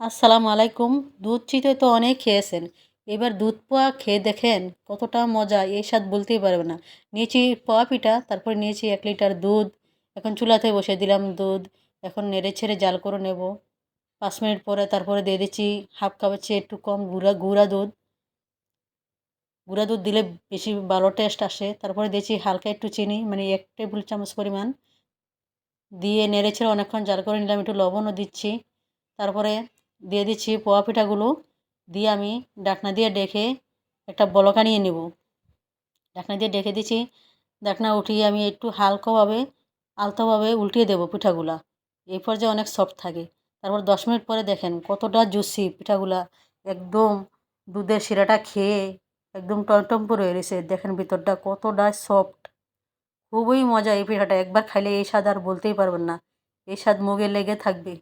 আসসালামু আলাইকুম। দুধ চিতই তো অনেক খেয়েছেন। এবার দুধ পোয়া খেয়ে দেখেন কতটা মজা, এই স্বাদ বলতেই পারবে না। নিয়েছি পোয়া পিঠা, তারপরে নিয়েছি এক লিটার দুধ। এখন চুলাতে বসে দিলাম দুধ। এখন নেড়ে ছেড়ে জাল করে নেব। পাঁচ মিনিট পরে তারপরে দিয়ে দিচ্ছি হাফ কাপের চেয়ে একটু কম গুঁড়া গুঁড়া দুধ। গুঁড়া দুধ দিলে বেশি ভালো টেস্ট আসে। তারপরে দিয়েছি হালকা একটু চিনি মানে এক টেবিল চামচ পরিমাণ। দিয়ে নেড়ে ছেড়ে অনেকক্ষণ জাল করে নিলাম, একটু লবণও দিচ্ছি। তারপরে দিয়ে দিচ্ছি পোয়া পিঠাগুলো। দিয়ে আমি ডাকনা দিয়ে ডেকে একটা বলকা নিয়ে নেব। ডাকনা দিয়ে ডেকে দিচ্ছি। ডাকনা উঠিয়ে আমি একটু হালকাভাবে, আলতোভাবে উল্টিয়ে দেবো পিঠাগুলা। এই পর্যায়ে অনেক সফট থাকে। তারপর দশ মিনিট পরে দেখেন কতটা জুসি পিঠাগুলা। একদম দুধের শিরাটা খেয়ে একদম টমটম করে রয়েছে দেখেন ভিতরটা কতটা সফট খুবই মজা এই পিঠাটা। একবার খাইলে এই স্বাদ আর বলতেই পারবেন না। এই স্বাদ মুগে লেগে থাকবে।